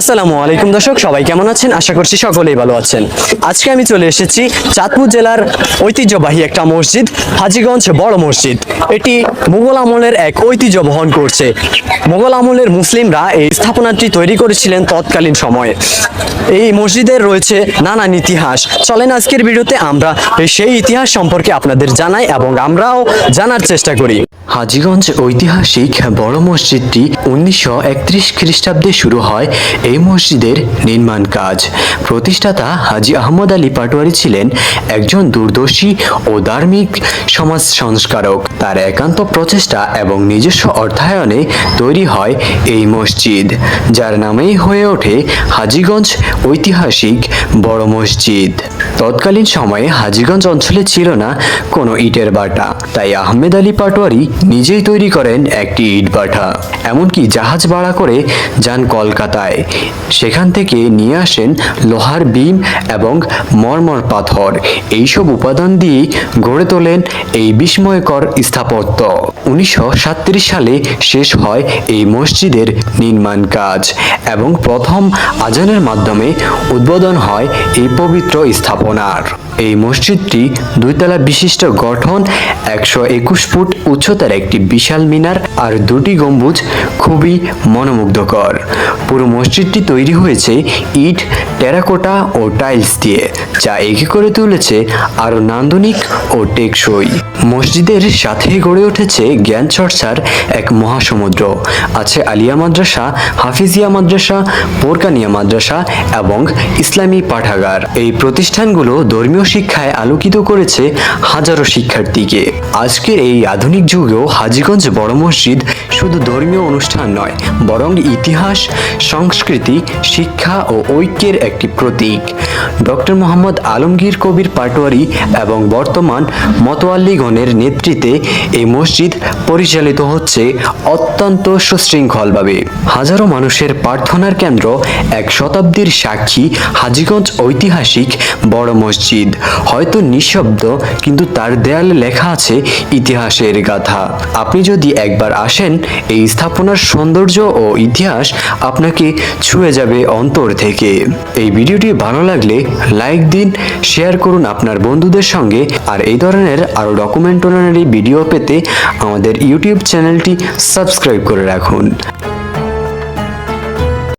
আসসালামু আলাইকুম দর্শক, সবাই কেমন আছেন? আশা করছি সকলেই ভালো আছেন। আজকে আমি চলে এসেছি চাঁদপুর জেলার ঐতিহ্যবাহী একটা মসজিদ, হাজীগঞ্জ বড় মসজিদ। এটি মুঘল আমলের এক ঐতিহ্য বহন করছে। মুঘল আমলের মুসলিমরা এই স্থাপনাটি তৈরি করেছিলেন তৎকালীন সময়ে। এই মসজিদের রয়েছে নানান ইতিহাস। চলেন আজকের ভিডিওতে আমরা সেই ইতিহাস সম্পর্কে আপনাদের জানাই এবং আমরাও জানার চেষ্টা করি। হাজীগঞ্জ ঐতিহাসিক বড় মসজিদটি উনিশশো একত্রিশ খ্রিস্টাব্দে শুরু হয়। এই মসজিদের নির্মাণ কাজ। প্রতিষ্ঠাতা হাজি আহমদ আলী পাটোয়ারি ছিলেন একজন দূরদর্শী ও ধার্মিক সমাজ সংস্কারক। তার একান্ত প্রচেষ্টা এবং নিজস্ব অর্থায়নে তৈরি হয় এই মসজিদ, যার নামেই হয়ে ওঠে হাজিগঞ্জ ঐতিহাসিক বড় মসজিদ। তৎকালীন সময়ে হাজীগঞ্জ অঞ্চলে ছিল না কোনো ইটের বাটা, তাই আহমেদ আলী পাটোয়ারি নিজেই তৈরি করেন একটি ইট বাটা এমনকি জাহাজ ভাড়া করে যান কলকাতায়। সেখান থেকে নিয়ে আসেন লোহার বিম এবং মরমর পাথর। এইসব উপাদান দিয়ে গড়ে তোলেন এই বিস্ময়কর স্থাপত্য। উনিশশো সালে শেষ হয় এই মসজিদের নির্মাণ কাজ এবং প্রথম আজানের মাধ্যমে উদ্বোধন হয় এই পবিত্র স্থাপনার। এই মসজিদটি দুইতলা বিশিষ্ট গঠন একশো একুশ ফুট উচ্চতার একটি বিশাল মিনার আর দুটি গম্বুজ খুবই মনোমুগ্ধকর। পুরো মসজিদটি তৈরি হয়েছে ইট, টেরাকোটা ও টাইলস দিয়ে, যা একে করে তুলেছে আরও নান্দনিক ও টেকসই। মসজিদের সাথে গড়ে উঠেছে জ্ঞান চর্চার এক মহাসমুদ্র। আছে আলিয়া মাদ্রাসা, হাফিজিয়া মাদ্রাসা, বোরকানিয়া মাদ্রাসা এবং ইসলামী পাঠাগার। এই প্রতিষ্ঠানগুলো শিক্ষায় আলোকিত করেছে হাজারো শিক্ষার্থীকে। আজকের এই আধুনিক যুগেও হাজিগঞ্জ বড় মসজিদ শুধু ধর্মীয় অনুষ্ঠান নয়, বরং ইতিহাস, সংস্কৃতি, শিক্ষা ও ঐক্যের একটি প্রতীক। ডক্টর মোহাম্মদ আলমগীর কবির পাটোয়ারি এবং বর্তমান মতোয়াল্লিগণের নেতৃত্বে এই মসজিদ পরিচালিত হচ্ছে অত্যন্ত সুশৃঙ্খলভাবে। হাজারো মানুষের প্রার্থনার কেন্দ্র এক শতাব্দীর সাক্ষী হাজিগঞ্জ ঐতিহাসিক বড় মসজিদ। হয়তো নিঃশব্দ, কিন্তু তার দেয়ালে লেখা আছে ইতিহাসের গাথা। আপনি যদি একবার আসেন এই স্থাপনার সৌন্দর্য ও ইতিহাস আপনাকে ছুঁয়ে যাবে অন্তর থেকে। এই ভিডিওটি ভালো লাগলে লাইক দিন, শেয়ার করুন আপনার বন্ধুদের সঙ্গে, আর এই ধরনের আরও ডকুমেন্টারি ভিডিও পেতে আমাদের ইউটিউব চ্যানেলটি সাবস্ক্রাইব করে রাখুন।